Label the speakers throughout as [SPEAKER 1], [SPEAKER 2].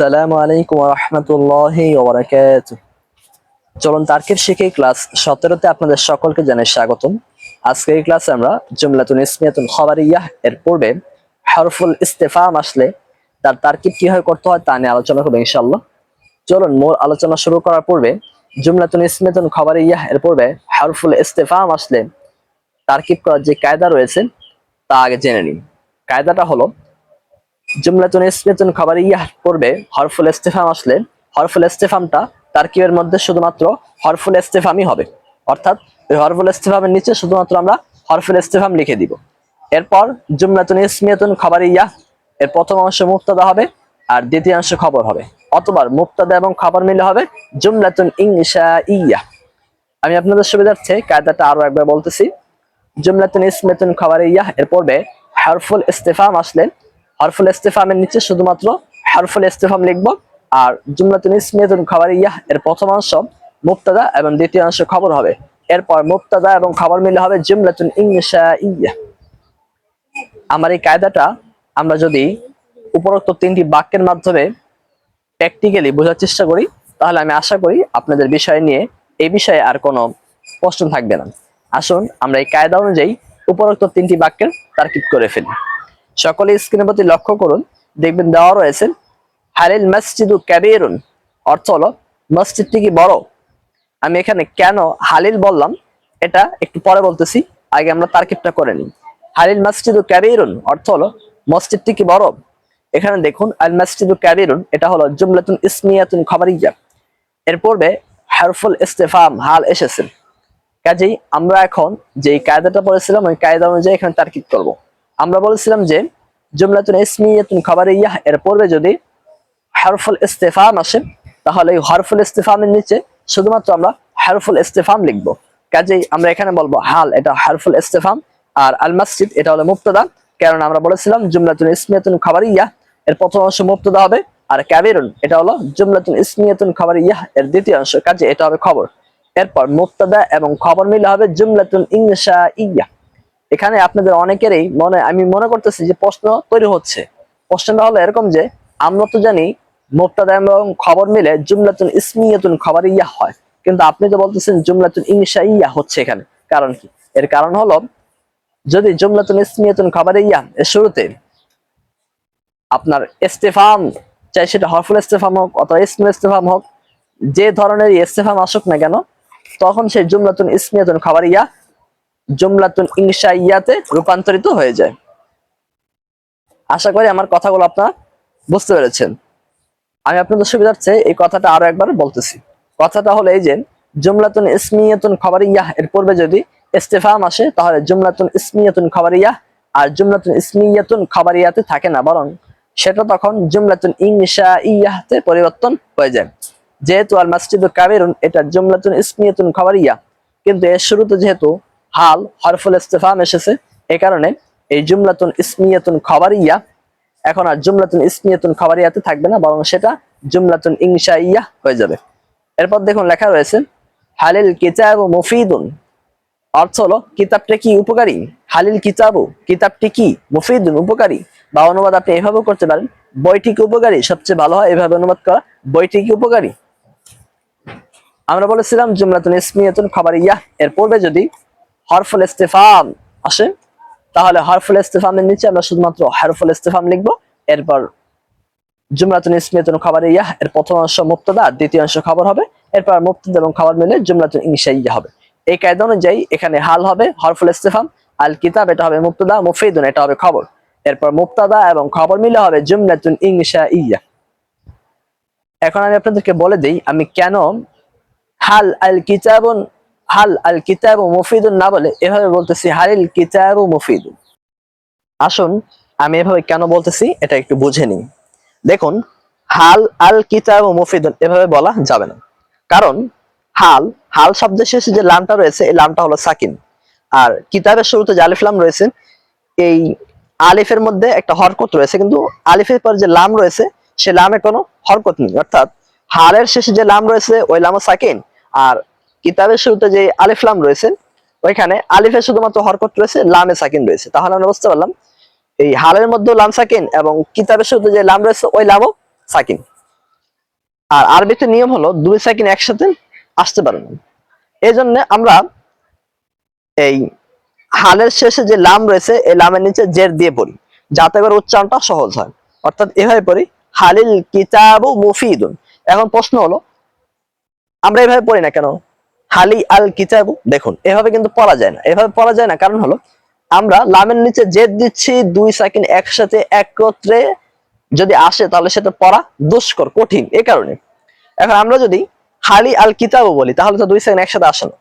[SPEAKER 1] আসসালামু আলাইকুম রহমতুল্লাহি ওবরাকাত চলুন তার্কিব শিখে ক্লাস সতেরোতে আপনাদের সকলকে জানাই স্বাগতম। আজকের এই ক্লাসে আমরা জুমলাতুন ইসমিয়াতুন খবরিয়াহ এর পূর্বে হরফুল ইস্তেফাম আসলে তার তার্কিব কীভাবে করতে হয় তা নিয়ে আলোচনা করব ইনশাল্লাহ চলুন মূল আলোচনা শুরু করার পূর্বে জুমলাতুন ইসমিয়াতুন খবরিয়াহ এর পূর্বে হরফুল ইস্তেফাম আসলে তার্কিব করার যে কায়দা রয়েছে তা আগে জেনে নিন। কায়দাটা হলো জুমলাতুন ইসমিয়াতুন খাবারিয়াহ পড়বে, হরফুল ইস্তেফাম আসলে। হরফুল ইস্তেফামটা তারকিবের মধ্যে শুধুমাত্র হরফুল ইস্তেফামই হবে। অর্থাৎ ওই হরফুল ইস্তেফামের নিচে শুধুমাত্র আমরা হরফুল ইস্তেফাম লিখে দিব। এরপর জুমলাতুন ইসমিয়াতুন খাবারিয়াহ এর প্রথম অংশ মুক্তাদা হবে আর দ্বিতীয় অংশ খবর হবে। অথবা মুক্তাদা এবং খবর মিলে হবে জুমলাতুন ইংশা ইয়া আমি আপনাদের সুবিধার্থে কায়দাটা আরও একবার বলতেছি। জুমলাতুন ইসমিয়াতুন খাবারিয়াহ এর পূর্বে হরফুল ইস্তেফাম আসলে হরফুল ইস্তেফামের নিচে শুধুমাত্র হরফুল ইস্তেফাম লিখব। আর জুমলাতুন ইসমিয়াতুন খাবারিয়াহ এর প্রথম অংশ মুক্তাদা এবং দ্বিতীয় অংশ খবর হবে। এরপর মুক্তাদা এবং খবর মিলে হবে জুমলাতুন ইংশা ইয়া আমার এই কায়দাটা আমরা যদি উপরোক্ত তিনটি বাক্যের মাধ্যমে প্র্যাকটিক্যালি বোঝার চেষ্টা করি, তাহলে আমি আশা করি আপনাদের বিষয় নিয়ে এই বিষয়ে আর কোনো প্রশ্ন থাকবে না। আসুন, আমরা এই কায়দা অনুযায়ী উপরোক্ত তিনটি বাক্যের তার্কিক করে ফেলি। সকলে স্ক্রিনের প্রতি লক্ষ্য করুন। দেখবেন দেওয়া রয়েছে, হালিল মসজিদু ক্যাবিরুন অর্থ হলো, মসজিদটি কি বড়? আমি এখানে কেন হালিল বললাম, এটা একটু পরে বলতেছি, আগে আমরা তার্কিবটা করে নিই। হালিল মসজিদু ক্যাবিরুন অর্থ হলো, মসজিদটি কি বড়? এখানে দেখুন, আল মসজিদু ক্যাবিরুন এটা হলো জুমলাতুন ইসমিয়াতুন খবরিয়া। এর পূর্বে হারফুল ইস্তেফাম, হাল এসেছে। কাজেই আমরা এখন যে কায়দাটা পড়েছিলাম, ওই কায়দা অনুযায়ী এখানে তার্কিক করব। আমরা বলেছিলাম যে, জুমলাতুন ইসমিয়াতুন খবরিয়া এর পূর্বে যদি হারফুল ইস্তেফাম আসে, তাহলে এই হরফুল ইস্তেফামের নিচে শুধুমাত্র আমরা হারফুল ইস্তেফাম লিখব। কাজেই আমরা এখানে বলব হাল, এটা হারফুল ইস্তেফাম, আর আল মসজিদ, এটা হলো মুক্তদা কারণ আমরা বলেছিলাম জুমলাতুন ইসমিয়াতুন খবরিয়া এর প্রথম অংশ মুক্তদা হবে, আর ক্যাবিরুন এটা হলো জুমলাতুন ইসমিয়াতুন খবরিয়া এর দ্বিতীয় অংশ। কাজে এটা হবে খবর। এরপর মুক্তদা এবং খবর মিলে হবে জুমলাতুন ইংশা ইয়া এখানে আপনাদের অনেকেরই মনে, আমি মনে করতেছি যে প্রশ্ন তৈরি হচ্ছে। প্রশ্নটা হলো এরকম যে, আমরা তো জানি মুক্তাদা এবং খবর মিলে জুমলাতুন ইসমিয়াতুন খবর ইয়া হয়। কিন্তু আপনি তো বলতেছেন জুমলাতুন ইংশা ইয়া হচ্ছে এখানে। কারণ কি? এর কারণ হলো, যদি জুমলাতুন ইসমিয়াতুন খবর ইয়া এর শুরুতে আপনার ইস্তেফাম চাই, সেটা হরফুল ইস্তেফাম হোক অথবা ইসমুল ইস্তেফাম হোক, যে ধরনের ইস্তেফাম আসুক না কেন, তখন সেই জুমলাতুন ইসমিয়াতুন খবর ইয়া জুমলাতুন ইংশা ইয়াতে রূপান্তরিত হয়ে যায়। আশা করি আমার কথাগুলো আপনারা বুঝতে পেরেছেন। আমি আপনাদের সুবিধার্থে এই কথাটা আরও একবার বলতেছি। কথাটা হলো এই যে, জুমলাতুন ইসমিয়াতুন খবরিয়াহ, এর পূর্বে যদি ইস্তেফাম আসে তাহলে জুমলাতুন ইসমিয়াতুন খবরিয়াহ আর জুমলাতুন ইসমিয়াতুন খবরিয়াতে থাকে না, বরং সেটা তখন জুমলাতুন ইংশা ইয়াহতে পরিবর্তন হয়ে যায়। যেহেতু আল মাসজিদ কাবিরুন, এটা জুমলাতুন ইসমিয়াতুন খবরিয়া কিন্তু এর শুরুতে যেহেতু হাল, হরফুল ইস্তেফাম এসেছে। এ কারণে এই জুমলাতুন ইসমিয়াতুন খবরিয়া, এখন আর জুমলাতুন ইসমিয়াতুন খবরিয়াতে থাকবে না, বরং সেটা জুমলাতুন ইংশা ইয়া হয়ে যাবে। এরপর দেখুন লেখা রয়েছে, হালিল কিতাব মুফিদুন। অর্থ হলো, কিতাবটা কি উপকারী? হালিল কিতাবু, কিতাবটি কি মুফিদুন, উপকারী? বা অনুবাদ আপনি এভাবেও করতে পারেন, বইটি কি উপকারী? সবচেয়ে ভালো হয় এভাবে অনুবাদ করা, বইটি কি উপকারী? আমরা বলেছিলাম জুমলাতুন ইসমিয়াতুন খবর ইয়া এর পূর্বে যদি হরফুল ইস্তেফাম। আসে। তাহলে হরফুল ইস্তেফামের নিচে আমরা শুধুমাত্র হরফুল ইস্তেফাম লিখব। এরপর জুমলাতুন ইসমিয়াতুন খবর ইয়া এর প্রথম অংশ মুক্তদা দ্বিতীয় অংশ খবর হবে। এরপর মুক্তদা এবং খাবার মিলে জুমলাতুন ইংশা ইয়া হবে। এই কায়দা অনুযায়ী এখানে হাল হবে হরফুল ইস্তেফাম, আল কিতাব, এটা হবে মুক্তদা মুফিদুন, এটা হবে খবর। এরপর মুক্তাদা এবং খবর মিলে হবে জুমলাতুন ইংশা ইয়া এখন আমি আপনাদেরকে বলে দিই, আমি কেন হাল আল কিতাবুন হাল আল কিতাবু মুফিদুন, না বলে এভাবে বলতেছি, হালিল কিতাবু মুফিদুন। আসুন, আমি এভাবে কেন বলতেছি, এটা একটু বুঝে নিই। দেখুন, হাল আল কিতাবু মুফিদুন, এভাবে বলা যাবে না। কারণ, হাল হাল শব্দের শেষে যে লামটা রয়েছে, এই লামটা হলো সাকিন। আর কিতাবের শুরুতে যে আলিফ লাম রয়েছে, এই আলিফের মধ্যে একটা হরকত রয়েছে, কিন্তু আলিফের পর যে লাম রয়েছে, সে লামে কোনো হরকত নেই। অর্থাৎ, হালের শেষে যে লাম রয়েছে, ওই লামও সাকিন, আর কিতাবের শুরুতে যে আলিফ লাম রয়েছে, ওইখানে আলিফে শুধুমাত্র হরকত রয়েছে, লামে সাকিন রয়েছে। তাহলে আমরা বুঝতে পারলাম, এই হালের মধ্যে লাম সাকিন এবং কিতাবের শুরুতে যে লাম রয়েছে, ওই লামও সাকিন। আর আরবিতে নিয়ম হলো, দুই সাকিন একসাথে আসতে পারে না। এই জন্য আমরা এই হালের শেষে যে লাম রয়েছে, এই লামের নিচে জের দিয়ে পড়ি, যাতে করে উচ্চারণটা সহজ হয়। অর্থাৎ এভাবে পড়ি, হালিল কিতাবু মুফিদুন। এখন প্রশ্ন হলো, আমরা এভাবে পড়ি না কেন? হালি আল কিতাবু, দেখুন, এভাবে কিন্তু পড়া যায় না। এভাবে পড়া যায় না, কারণ হলো, আমরা লামের নিচে জেদ দিচ্ছি, দুই সেকেন্ড একসাথে একত্রে যদি আসে, তাহলে সেটা পড়া দুষ্কর, কঠিন, এ কারণে। এখন আমরা যদি হালি আল কিতাবু বলি, তাহলে তো দুই সেকেন্ড একসাথে আসে না।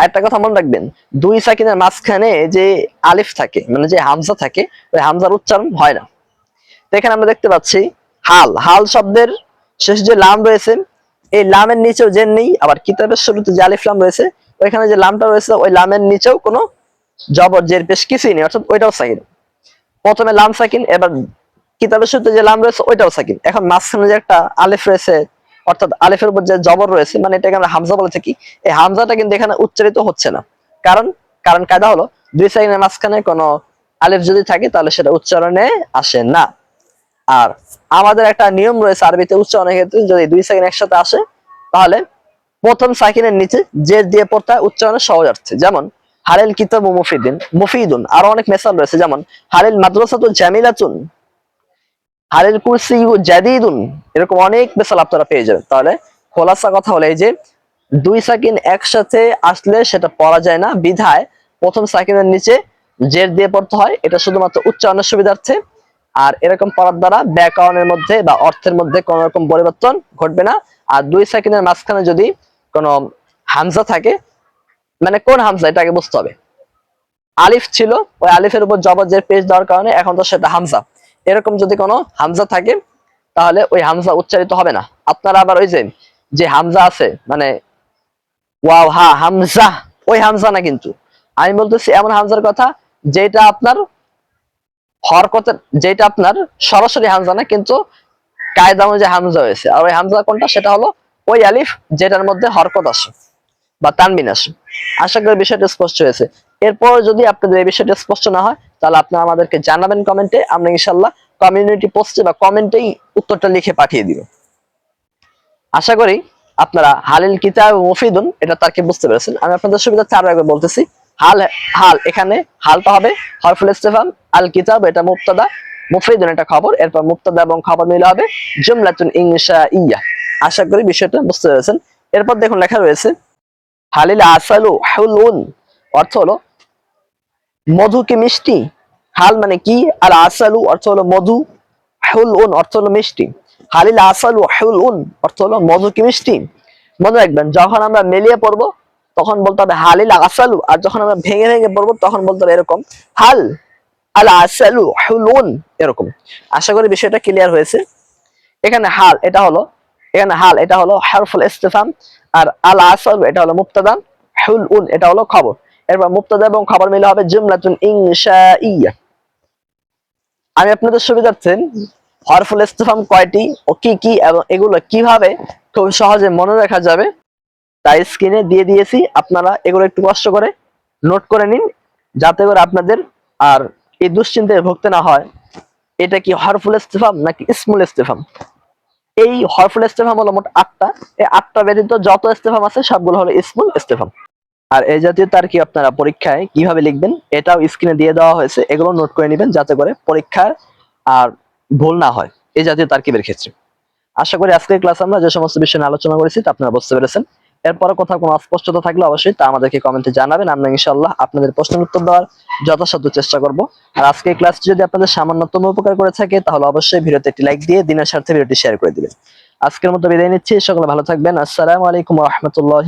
[SPEAKER 1] একটা কথা মনে রাখবেন, দুই সাকিনের মাঝখানে যে আলিফ থাকে মানে যে হামজা থাকে, ওই হামজার উচ্চারণ হয় না। এখানে আমরা দেখতে পাচ্ছি হাল। হাল শব্দের শেষ যে লাম রয়েছে এই লামের নিচেও যে নেই, আবার কিতাবের শুরুতে যে আলিফ লাম রয়েছে, ওইখানে যে লামটা রয়েছে, ওই লামের নিচেও কোনো জবর জের পেশ কিছুই নেই, অর্থাৎ ওইটাও সাকিন। প্রথমে লাম সাকিন, এবার কিতাবের শুরুতে যে লাম রয়েছে, ওইটাও সাকিন। এখন মাঝখানে যে একটা আলিফ রয়েছে, অর্থাৎ আলিফের উপর যে জবর রয়েছে মানে এটাকে আমরা হামজা বলে থাকি, এই হামজাটা কিন্তু এখানে উচ্চারিত হচ্ছে না। কারণ কারণ কায়দা হলো, দুই সেকেন্ডের মাঝখানে কোনো আলিফ যদি থাকে, তাহলে সেটা উচ্চারণে আসে না। আর আমাদের একটা নিয়ম রয়েছে আরবিতে উচ্চারণের ক্ষেত্রে, যদি দুই সেকেন্ড একসাথে আসে, তাহলে প্রথম সাকিনের নিচে জের দিয়ে পড়তে হয় উচ্চারণের সহজার্থে। যেমন হারেল কিতাব মুফিদিন মুফিদুন, আরও অনেক মেসাল রয়েছে। যেমন হালিল মাদ্রাসাতু জামিলাতুন, হালিল কুরসি জাদিদুন, এরকম অনেক মেসাল আপনারা পেয়ে যাবেন। তাহলে খোলাসা কথা হলো যে, দুই সাকিন একসাথে আসলে সেটা পড়া যায় না। বিধায় প্রথম সাকিনের নিচে জের দিয়ে পড়তে হয়, এটা শুধুমাত্র উচ্চারণের সুবিধার্থে আর এরকম পড়ার দ্বারা ব্যাকরণের মধ্যে বা অর্থের মধ্যে কোন রকম পরিবর্তন ঘটবে না। আর দুই সেকেন্ডের মাঝখানে যদি কোনো হামজা থাকে মানে কোন হামজা, এটা আগে বুঝতে হবে। আলিফ ছিল, ওই আলিফের উপর জবজের পেজ দেওয়ার কারণে এখন তো সেটা হামজা। এরকম যদি কোনো হামজা থাকে, তাহলে ওই হামজা উচ্চারিত হবে না। আপনারা আবার ওই যে যে হামজা আছে মানে ওয়াও, হা, হামজা, ওই হামজা না কিন্তু। আমি বলতেছি এমন হামজার কথা, যেটা আপনার হরকতের যেটা আপনার সরাসরি হামজা না, কিন্তু কায়দা অনুযায়ী হামজা হয়েছে। আর ওই হামজা কোনটা? সেটা হলো ওই আলিফ, যেটার মধ্যে হরকত আসে বা তানবিন আসে আশা করি বিষয়টা স্পষ্ট হয়েছে। এরপর যদি আপনাদের এই বিষয়টা স্পষ্ট না হয়, তাহলে আপনারা আমাদেরকে জানাবেন কমেন্টে। আমরা ইনশাল্লাহ কমিউনিটি পোস্টে বা কমেন্টেই উত্তরটা লিখে পাঠিয়ে দিব। আশা করি আপনারা হালিল কিতাব মুফিদুন, এটা তারকে বুঝতে পেরেছেন? আমি আপনাদের সুবিধার্থে আরও একবার বলতেছি হাল হাল, এখানে হালটা হবে। হরফুল ইস্তেফাম আল কিতাব, এটা মুক্তাদা মুফিদুন এটা খবর। এরপর মুক্তাদা এবং খবর মিলে হবে জুমলাতুন ইনশা ইয়া আশা করি বিষয়টা বুঝতে পেরেছেন। এরপর দেখুন লেখা রয়েছে, হালিল আসালু হুলুন, অর্থ হলো মধু কি মিষ্টি? হাল মানে কি? আর আসালু অর্থ হলো মধু, হুলুন অর্থ হলো মিষ্টি। হালিল আসালু হুলুন অর্থ হলো মধু কি মিষ্টি? মনে রাখবেন, যখন আমরা মেলিয়ে পড়ব তখন বলতে হবে হালিল আসালু আর যখন আমরা ভেঙে ভেঙে পড়ব, তখন বলতে হবে এরকম, হাল আল আসালু হুলুন, এরকম। আশা করি বিষয়টা ক্লিয়ার হয়েছে। এখানে হাল, এটা হলো, এখানে হাল, এটা হলো হারফুল ইস্তেফাম, আর আল আসাল এটা হলো মুক্তাদা হুল উন এটা হলো খবর। এরপর মুক্তাদা এবং খবর মিলে হবে জুমলাতুন ইনশাইয়া। আমি আপনাদের সুবিধার্থে হরফুল ইস্তেফাম কয়টি ও কি কি এবং এগুলো কীভাবে খুব সহজে মনে রাখা যাবে তাই স্ক্রিনে দিয়ে দিয়েছি, আপনারা এগুলো একটু কষ্ট করে নোট করে নিন, যাতে করে আপনাদের আর এই দুশ্চিন্তায় ভুগতে না হয়। এটা কি হরফুল ইস্তেফাম নাকি ইসমুল ইস্তেফাম এই হরফুল ইস্তেফাম হলো মোট আটটা। এই আটটা ব্যতীত যত ইস্তেফাম আছে, সবগুলো হলো ইসমুল ইস্তেফাম আর এই জাতীয় তার কি আপনারা পরীক্ষায় কীভাবে লিখবেন, এটাও স্ক্রিনে দিয়ে দেওয়া হয়েছে। এগুলো নোট করে নেবেন, যাতে করে পরীক্ষার আর ভুল না হয়। এই জাতীয় তারকিবের ক্ষেত্রে? আশা করি আজকের ক্লাস আমরা যে সমস্ত বিষয় নিয়ে আলোচনা করেছি তা আপনারা বুঝতে পেরেছেন। এরপরে কোথাও কোনো অস্পষ্টতা থাকলে অবশ্যই তা আমাদেরকে কমেন্টে জানাবেন। আমরা ইনশাল্লাহ আপনাদের প্রশ্নের উত্তর দেওয়ার যথাসাধ্য চেষ্টা করব। আর আজকের ক্লাসটি যদি আপনাদের সামান্যতম উপকার করে থাকে, তাহলে অবশ্যই ভিডিওতে একটি লাইক দিয়ে দিনের স্বার্থে ভিডিওটি শেয়ার করে দিবেন। আজকের মতো বিদায় নিচ্ছি, সকলে ভালো থাকবেন। আসসালামু আলাইকুম রহমতুল্লাহ